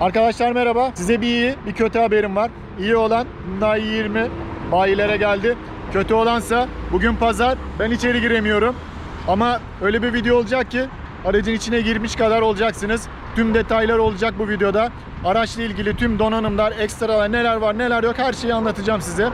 Arkadaşlar merhaba. Size bir iyi, bir kötü haberim var. İyi olan Hyundai i20 bayilere geldi. Kötü olansa bugün pazar. Ben içeri giremiyorum. Ama öyle bir video olacak ki aracın içine girmiş kadar olacaksınız. Tüm detaylar olacak bu videoda. Araçla ilgili tüm donanımlar, ekstralar neler var neler yok her şeyi anlatacağım size.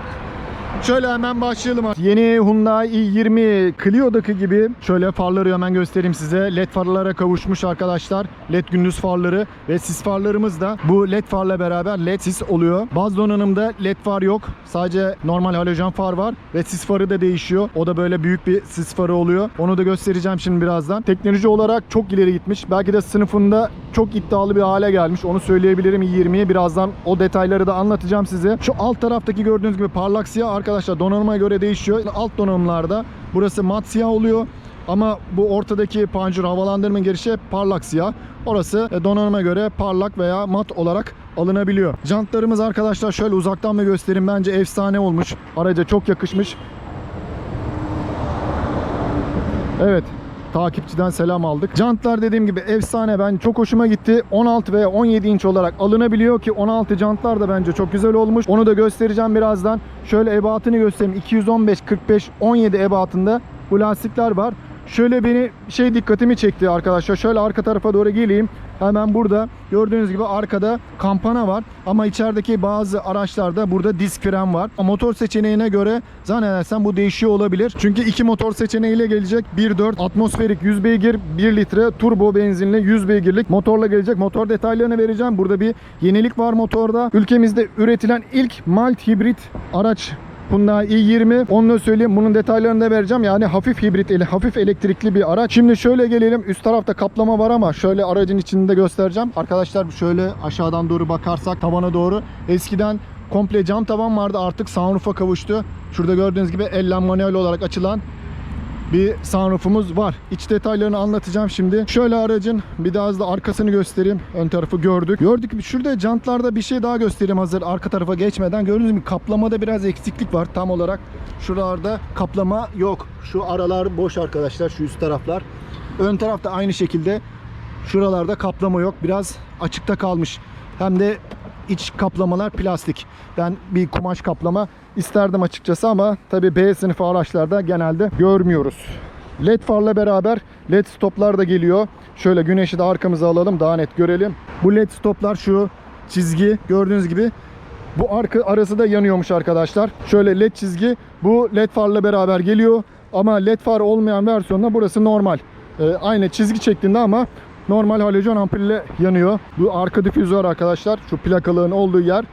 Şöyle hemen başlayalım. Yeni Hyundai i20 Clio'daki gibi şöyle farları hemen göstereyim size. LED farlara kavuşmuş arkadaşlar. LED gündüz farları ve sis farlarımız da bu LED farla beraber LED sis oluyor. Bazı donanımda LED far yok. Sadece normal halojen far var ve sis farı da değişiyor. O da böyle büyük bir sis farı oluyor. Onu da göstereceğim şimdi birazdan. Teknoloji olarak çok ileri gitmiş. Belki de sınıfında çok iddialı bir hale gelmiş. Onu söyleyebilirim i20'yi. Birazdan o detayları da anlatacağım size. Şu alt taraftaki gördüğünüz gibi parlak siyah arkadaşlar donanıma göre değişiyor. Alt donanımlarda burası mat siyah oluyor. Ama bu ortadaki panjur havalandırma girişi parlak siyah. Orası e, donanıma göre parlak veya mat olarak alınabiliyor. Jantlarımız arkadaşlar şöyle uzaktan bir göstereyim. Bence efsane olmuş. Araca çok yakışmış. Evet. Takipçiden selam aldık. Jantlar dediğim gibi efsane. Ben çok hoşuma gitti. 16 veya 17 inç olarak alınabiliyor ki 16 jantlar da bence çok güzel olmuş. Onu da göstereceğim birazdan. Şöyle ebatını göstereyim. 215 45 17 ebatında bu lastikler var. Şöyle beni şey dikkatimi çekti arkadaşlar. Şöyle arka tarafa doğru geleyim. Hemen burada gördüğünüz gibi arkada kampana var. Ama içerideki bazı araçlarda burada disk fren var. Motor seçeneğine göre zannedersem bu değişiyor olabilir. Çünkü iki motor seçeneğiyle gelecek. 1.4 atmosferik 100 beygir 1 litre turbo benzinli 100 beygirlik motorla gelecek. Motor detaylarını vereceğim. Burada bir yenilik var motorda. Ülkemizde üretilen ilk mild hibrit araç Hyundai i20. Onu da söyleyeyim. Bunun detaylarını da vereceğim. Yani hafif hibrit, hafif elektrikli bir araç. Şimdi şöyle gelelim. Üst tarafta kaplama var ama şöyle aracın içinde göstereceğim. Arkadaşlar şöyle aşağıdan doğru bakarsak tavana doğru. Eskiden komple cam tavan vardı. Artık sunroof'a kavuştu. Şurada gördüğünüz gibi ellen manuel olarak açılan bir sunroofumuz var. İç detaylarını anlatacağım şimdi. Şöyle aracın bir daha da arkasını göstereyim. Ön tarafı gördük. Gördük. Şurada jantlarda bir şey daha göstereyim hazır arka tarafa geçmeden. Gördüğünüz gibi kaplamada biraz eksiklik var tam olarak. Şuralarda kaplama yok. Şu aralar boş arkadaşlar. Şu üst taraflar. Ön tarafta aynı şekilde. Şuralarda kaplama yok. Biraz açıkta kalmış. Hem de iç kaplamalar plastik. Ben bir kumaş kaplama isterdim açıkçası ama tabi B sınıfı araçlarda genelde görmüyoruz. LED farla beraber LED stoplar da geliyor. Şöyle güneşi de arkamıza alalım daha net görelim. Bu LED stoplar şu çizgi gördüğünüz gibi bu arka arası da yanıyormuş arkadaşlar. Şöyle led çizgi bu led farla beraber geliyor. Ama led far olmayan versiyonda burası normal. Ee, aynı çizgi şeklinde ama normal halojen ampulle yanıyor. Bu arka difüzör arkadaşlar. Şu plakalığın olduğu yer.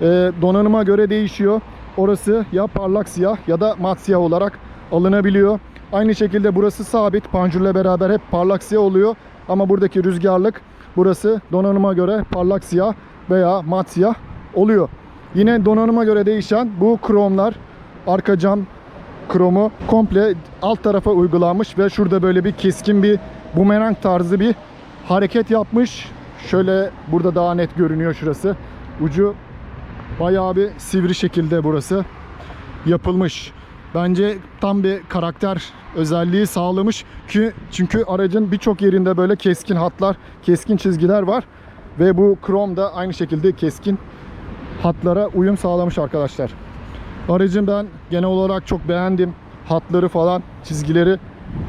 Ee, donanıma göre değişiyor. Orası ya parlak siyah ya da mat siyah olarak alınabiliyor. Aynı şekilde burası sabit. Panjurla beraber hep parlak siyah oluyor. Ama buradaki rüzgarlık burası donanıma göre parlak siyah veya mat siyah oluyor. Yine donanıma göre değişen bu kromlar arka cam kromu komple alt tarafa uygulanmış ve şurada böyle bir keskin bir bumerang tarzı bir hareket yapmış. Şöyle burada daha net görünüyor şurası. Ucu bayağı bir sivri şekilde burası yapılmış. Bence tam bir karakter özelliği sağlamış ki çünkü aracın birçok yerinde böyle keskin hatlar, keskin çizgiler var ve bu krom da aynı şekilde keskin hatlara uyum sağlamış arkadaşlar. Aracın ben genel olarak çok beğendim. Hatları falan, çizgileri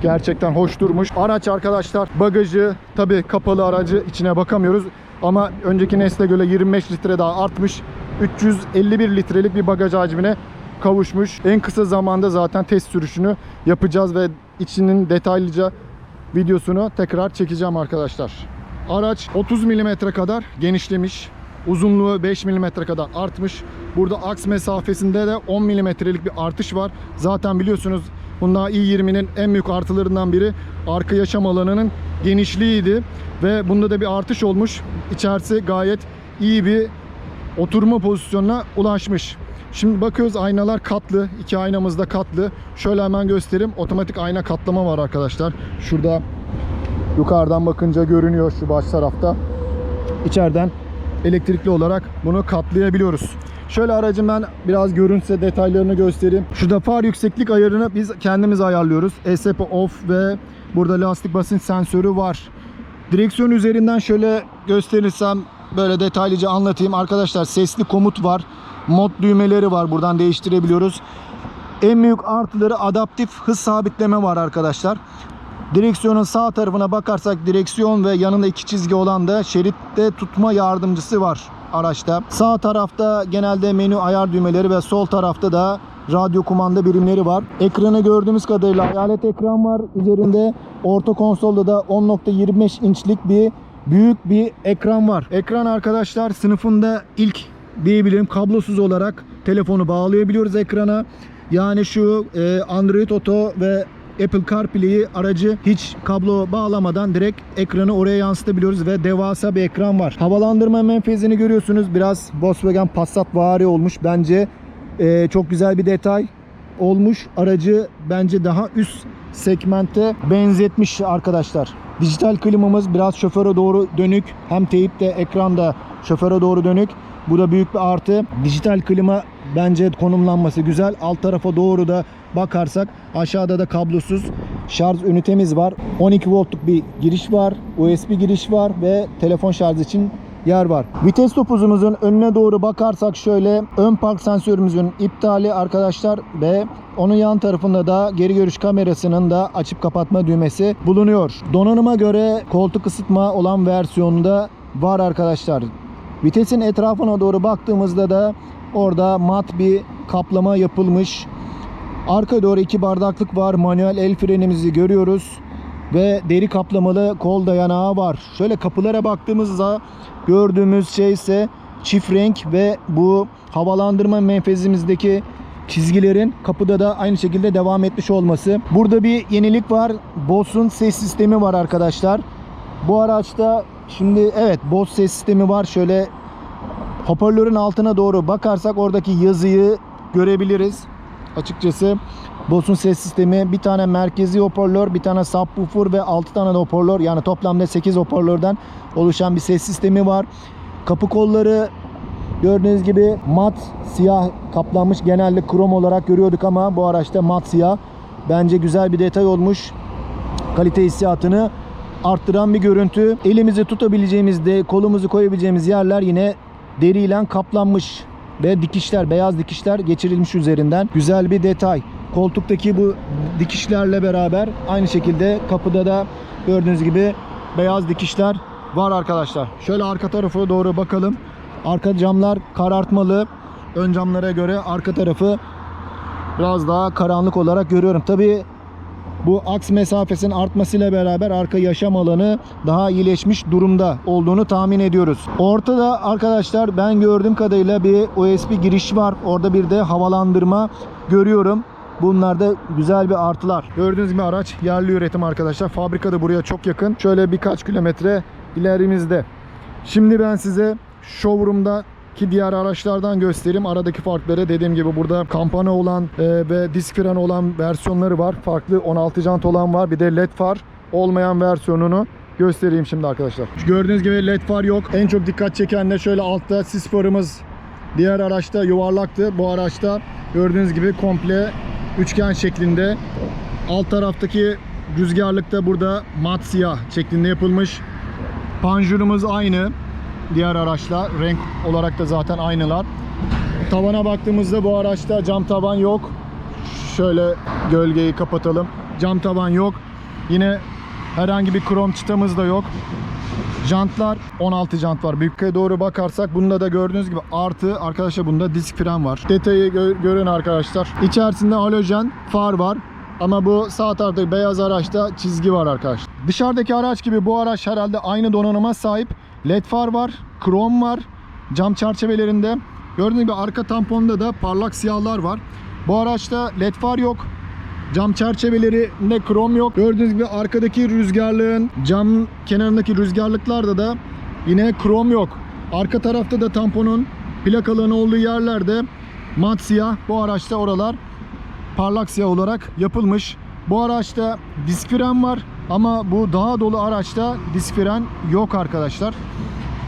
gerçekten hoş durmuş. Araç arkadaşlar bagajı tabi kapalı aracı içine bakamıyoruz. Ama önceki nesle göre 25 litre daha artmış. 351 litrelik bir bagaj hacmine kavuşmuş. En kısa zamanda zaten test sürüşünü yapacağız ve içinin detaylıca videosunu tekrar çekeceğim arkadaşlar. Araç 30 mm kadar genişlemiş. Uzunluğu 5 mm kadar artmış. Burada aks mesafesinde de 10 mm'lik bir artış var. Zaten biliyorsunuz Hyundai i20'nin en büyük artılarından biri arka yaşam alanının genişliğiydi. Ve bunda da bir artış olmuş. İçerisi gayet iyi bir oturma pozisyonuna ulaşmış. Şimdi bakıyoruz aynalar katlı. İki aynamız da katlı. Şöyle hemen göstereyim. Otomatik ayna katlama var arkadaşlar. Şurada yukarıdan bakınca görünüyor şu baş tarafta. İçeriden elektrikli olarak bunu katlayabiliyoruz. Şöyle aracın ben biraz görünse detaylarını göstereyim. Şurada far yükseklik ayarını biz kendimiz ayarlıyoruz. ESP off ve burada lastik basınç sensörü var. Direksiyon üzerinden şöyle gösterirsem böyle detaylıca anlatayım. Arkadaşlar sesli komut var. Mod düğmeleri var. Buradan değiştirebiliyoruz. En büyük artıları adaptif hız sabitleme var arkadaşlar. Direksiyonun sağ tarafına bakarsak direksiyon ve yanında iki çizgi olan da şeritte tutma yardımcısı var araçta. Sağ tarafta genelde menü ayar düğmeleri ve sol tarafta da radyo kumanda birimleri var. Ekranı gördüğümüz kadarıyla hayalet ekran var üzerinde. Orta konsolda da 10.25 inçlik bir büyük bir ekran var. Ekran arkadaşlar sınıfında ilk diyebilirim kablosuz olarak telefonu bağlayabiliyoruz ekrana. Yani şu e, Android Auto ve Apple CarPlay'i aracı hiç kablo bağlamadan direkt ekranı oraya yansıtabiliyoruz ve devasa bir ekran var. Havalandırma menfezini görüyorsunuz. Biraz Volkswagen Passat vari olmuş. Bence e, çok güzel bir detay olmuş. Aracı bence daha üst segmente benzetmiş arkadaşlar. Dijital klimamız biraz şoföre doğru dönük. Hem teyipte ekranda şoföre doğru dönük. Bu da büyük bir artı. Dijital klima bence konumlanması güzel. Alt tarafa doğru da bakarsak aşağıda da kablosuz şarj ünitemiz var. 12 voltluk bir giriş var. USB giriş var ve telefon şarjı için yer var. Vites topuzumuzun önüne doğru bakarsak şöyle ön park sensörümüzün iptali arkadaşlar ve onun yan tarafında da geri görüş kamerasının da açıp kapatma düğmesi bulunuyor. Donanıma göre koltuk ısıtma olan versiyonda var arkadaşlar. Vitesin etrafına doğru baktığımızda da orada mat bir kaplama yapılmış. Arka doğru iki bardaklık var. Manuel el frenimizi görüyoruz. Ve deri kaplamalı kol dayanağı var. Şöyle kapılara baktığımızda gördüğümüz şey ise çift renk ve bu havalandırma menfezimizdeki çizgilerin kapıda da aynı şekilde devam etmiş olması. Burada bir yenilik var. Boss'un ses sistemi var arkadaşlar. Bu araçta şimdi evet Boss ses sistemi var. Şöyle hoparlörün altına doğru bakarsak oradaki yazıyı görebiliriz. Açıkçası Boss'un ses sistemi bir tane merkezi hoparlör, bir tane subwoofer ve 6 tane de hoparlör yani toplamda 8 hoparlörden oluşan bir ses sistemi var. Kapı kolları gördüğünüz gibi mat siyah kaplanmış. Genelde krom olarak görüyorduk ama bu araçta mat siyah. Bence güzel bir detay olmuş. Kalite hissiyatını arttıran bir görüntü. Elimizi tutabileceğimizde kolumuzu koyabileceğimiz yerler yine deriyle kaplanmış ve dikişler, beyaz dikişler geçirilmiş üzerinden. Güzel bir detay. Koltuktaki bu dikişlerle beraber aynı şekilde kapıda da gördüğünüz gibi beyaz dikişler var arkadaşlar. Şöyle arka tarafa doğru bakalım. Arka camlar karartmalı. Ön camlara göre arka tarafı biraz daha karanlık olarak görüyorum. Tabii bu aks mesafesinin artmasıyla beraber arka yaşam alanı daha iyileşmiş durumda olduğunu tahmin ediyoruz. Ortada arkadaşlar ben gördüğüm kadarıyla bir USB giriş var. Orada bir de havalandırma görüyorum. Bunlar da güzel bir artılar. Gördüğünüz gibi araç yerli üretim arkadaşlar. Fabrika da buraya çok yakın. Şöyle birkaç kilometre ilerimizde. Şimdi ben size showroom'da ki diğer araçlardan göstereyim. Aradaki farkları dediğim gibi burada kampana olan e, ve disk freni olan versiyonları var. Farklı 16 jant olan var. Bir de led far olmayan versiyonunu göstereyim şimdi arkadaşlar. Gördüğünüz gibi led far yok. En çok dikkat çeken de şöyle altta sis farımız diğer araçta yuvarlaktı. Bu araçta gördüğünüz gibi komple üçgen şeklinde. Alt taraftaki rüzgarlık da burada mat siyah şeklinde yapılmış. Panjurumuz aynı diğer araçla. Renk olarak da zaten aynılar. Tavana baktığımızda bu araçta cam tavan yok. Şöyle gölgeyi kapatalım. Cam tavan yok. Yine herhangi bir krom çıtamız da yok. Jantlar 16 jant var. Büyüklüğe doğru bakarsak bunda da gördüğünüz gibi artı arkadaşlar bunda disk fren var. Detayı gö- görün arkadaşlar. İçerisinde halojen far var. Ama bu sağ taraftaki beyaz araçta çizgi var arkadaşlar. Dışarıdaki araç gibi bu araç herhalde aynı donanıma sahip. LED far var, krom var, cam çerçevelerinde. Gördüğünüz gibi arka tamponda da parlak siyahlar var. Bu araçta LED far yok. Cam çerçevelerinde krom yok. Gördüğünüz gibi arkadaki rüzgarlığın cam kenarındaki rüzgarlıklarda da yine krom yok. Arka tarafta da tamponun plakalığın olduğu yerlerde mat siyah. Bu araçta oralar parlak siyah olarak yapılmış. Bu araçta disk fren var ama bu daha dolu araçta disk fren yok arkadaşlar.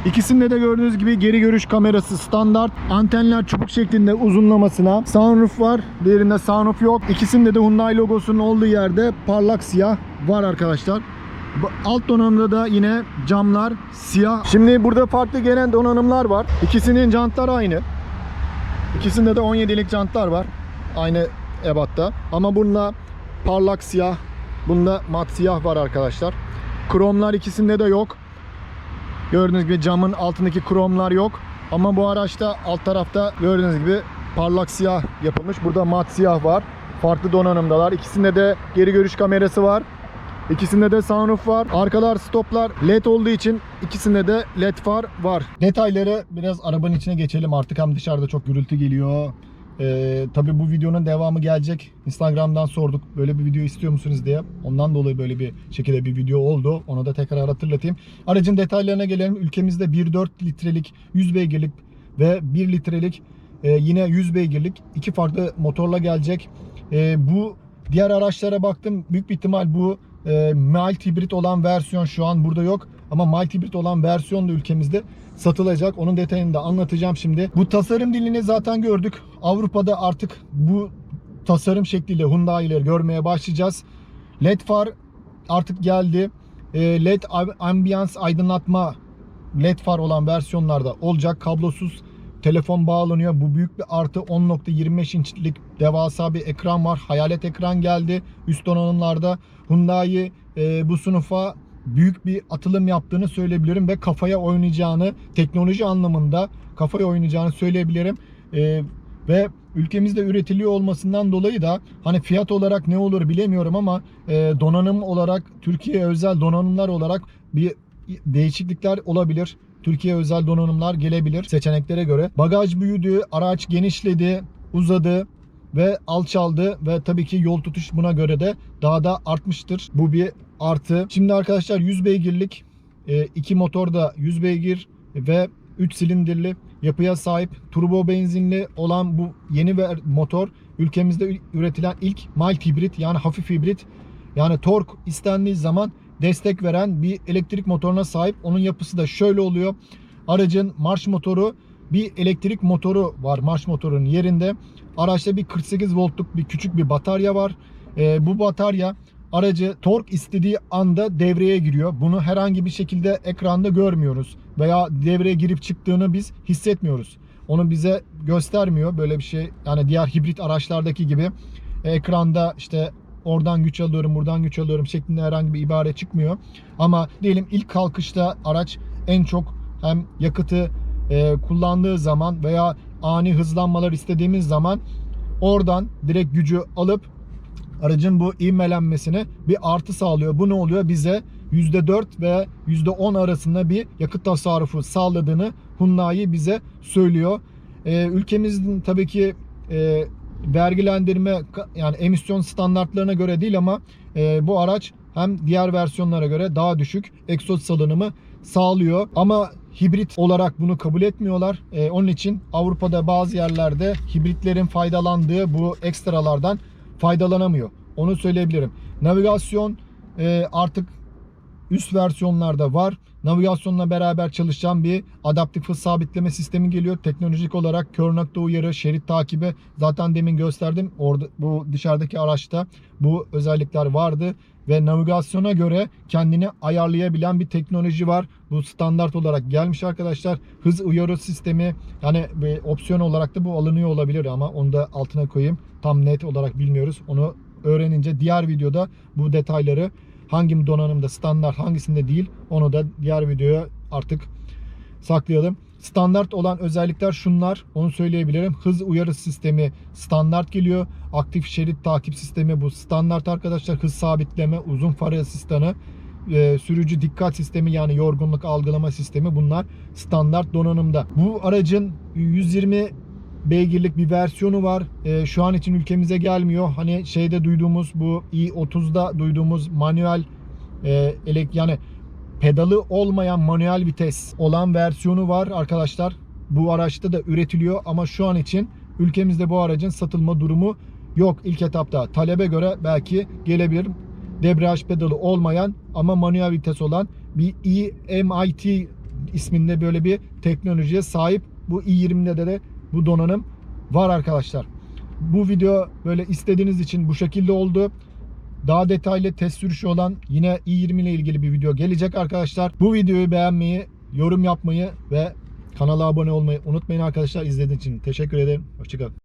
İkisinde de gördüğünüz gibi geri görüş kamerası standart. Antenler çubuk şeklinde uzunlamasına. Sunroof var. Diğerinde sunroof yok. İkisinde de Hyundai logosunun olduğu yerde parlak siyah var arkadaşlar. Alt donanımda da yine camlar siyah. Şimdi burada farklı gelen donanımlar var. İkisinin jantları aynı. İkisinde de 17'lik jantlar var. Aynı ebatta. Ama bunda parlak siyah, bunda mat siyah var arkadaşlar. Kromlar ikisinde de yok. Gördüğünüz gibi camın altındaki kromlar yok. Ama bu araçta alt tarafta gördüğünüz gibi parlak siyah yapılmış. Burada mat siyah var. Farklı donanımdalar. İkisinde de geri görüş kamerası var. İkisinde de sunroof var. Arkalar stoplar led olduğu için ikisinde de led far var. Detayları biraz arabanın içine geçelim artık. Hem dışarıda çok gürültü geliyor. Ee, tabii bu videonun devamı gelecek. Instagram'dan sorduk böyle bir video istiyor musunuz diye. Ondan dolayı böyle bir şekilde bir video oldu. Onu da tekrar hatırlatayım. Aracın detaylarına gelelim. Ülkemizde 1.4 litrelik 100 beygirlik ve 1 litrelik e, yine 100 beygirlik iki farklı motorla gelecek. E, bu diğer araçlara baktım. Büyük bir ihtimal bu e, mild hibrit olan versiyon şu an burada yok. Ama mild hibrit olan versiyon da ülkemizde satılacak. Onun detayını da anlatacağım şimdi. Bu tasarım dilini zaten gördük. Avrupa'da artık bu tasarım şekliyle Hyundai'leri görmeye başlayacağız. LED far artık geldi. E, LED ambiyans aydınlatma LED far olan versiyonlarda olacak. Kablosuz telefon bağlanıyor. Bu büyük bir artı 10.25 inçlik devasa bir ekran var. Hayalet ekran geldi. Üst donanımlarda Hyundai e, bu sınıfa büyük bir atılım yaptığını söyleyebilirim ve kafaya oynayacağını teknoloji anlamında kafaya oynayacağını söyleyebilirim. E, ve ülkemizde üretiliyor olmasından dolayı da hani fiyat olarak ne olur bilemiyorum ama e, donanım olarak Türkiye özel donanımlar olarak bir değişiklikler olabilir. Türkiye özel donanımlar gelebilir seçeneklere göre. Bagaj büyüdü, araç genişledi, uzadı ve alçaldı ve tabii ki yol tutuş buna göre de daha da artmıştır. Bu bir artı. Şimdi arkadaşlar 100 beygirlik e, iki motor da 100 beygir ve 3 silindirli yapıya sahip turbo benzinli olan bu yeni motor ülkemizde üretilen ilk mild hibrit yani hafif hibrit yani tork istendiği zaman destek veren bir elektrik motoruna sahip. Onun yapısı da şöyle oluyor. Aracın marş motoru bir elektrik motoru var marş motorunun yerinde. Araçta bir 48 voltluk bir küçük bir batarya var. Ee, bu batarya aracı tork istediği anda devreye giriyor. Bunu herhangi bir şekilde ekranda görmüyoruz veya devreye girip çıktığını biz hissetmiyoruz. Onu bize göstermiyor böyle bir şey. Yani diğer hibrit araçlardaki gibi e, ekranda işte oradan güç alıyorum, buradan güç alıyorum şeklinde herhangi bir ibare çıkmıyor. Ama diyelim ilk kalkışta araç en çok hem yakıtı e, kullandığı zaman veya ani hızlanmalar istediğimiz zaman oradan direkt gücü alıp aracın bu ivmelenmesine bir artı sağlıyor. Bu ne oluyor? Bize %4 ve %10 arasında bir yakıt tasarrufu sağladığını Hyundai bize söylüyor. Ee, ülkemizin tabii ki e, vergilendirme yani emisyon standartlarına göre değil ama e, bu araç hem diğer versiyonlara göre daha düşük egzoz salınımı sağlıyor. Ama hibrit olarak bunu kabul etmiyorlar. E, onun için Avrupa'da bazı yerlerde hibritlerin faydalandığı bu ekstralardan faydalanamıyor. Onu söyleyebilirim. Navigasyon e, artık üst versiyonlarda var. Navigasyonla beraber çalışan bir adaptif hız sabitleme sistemi geliyor. Teknolojik olarak kör nokta uyarı, şerit takibi zaten demin gösterdim. Orada bu dışarıdaki araçta bu özellikler vardı ve navigasyona göre kendini ayarlayabilen bir teknoloji var. Bu standart olarak gelmiş arkadaşlar. Hız uyarı sistemi yani bir opsiyon olarak da bu alınıyor olabilir ama onu da altına koyayım. Tam net olarak bilmiyoruz. Onu öğrenince diğer videoda bu detayları hangi donanımda standart hangisinde değil onu da diğer videoya artık saklayalım. Standart olan özellikler şunlar. Onu söyleyebilirim. Hız uyarı sistemi standart geliyor. Aktif şerit takip sistemi bu standart arkadaşlar. Hız sabitleme, uzun far asistanı, e, sürücü dikkat sistemi yani yorgunluk algılama sistemi bunlar standart donanımda. Bu aracın 120 beygirlik bir versiyonu var. E, şu an için ülkemize gelmiyor. Hani şeyde duyduğumuz bu i30'da duyduğumuz manuel e, elek yani pedalı olmayan manuel vites olan versiyonu var arkadaşlar. Bu araçta da üretiliyor ama şu an için ülkemizde bu aracın satılma durumu yok ilk etapta. Talebe göre belki gelebilir. Debriyaj pedalı olmayan ama manuel vites olan bir eMIT isminde böyle bir teknolojiye sahip. Bu i20'de de bu donanım var arkadaşlar. Bu video böyle istediğiniz için bu şekilde oldu. daha detaylı test sürüşü olan yine i20 ile ilgili bir video gelecek arkadaşlar. Bu videoyu beğenmeyi, yorum yapmayı ve kanala abone olmayı unutmayın arkadaşlar. İzlediğiniz için teşekkür ederim. Hoşçakalın.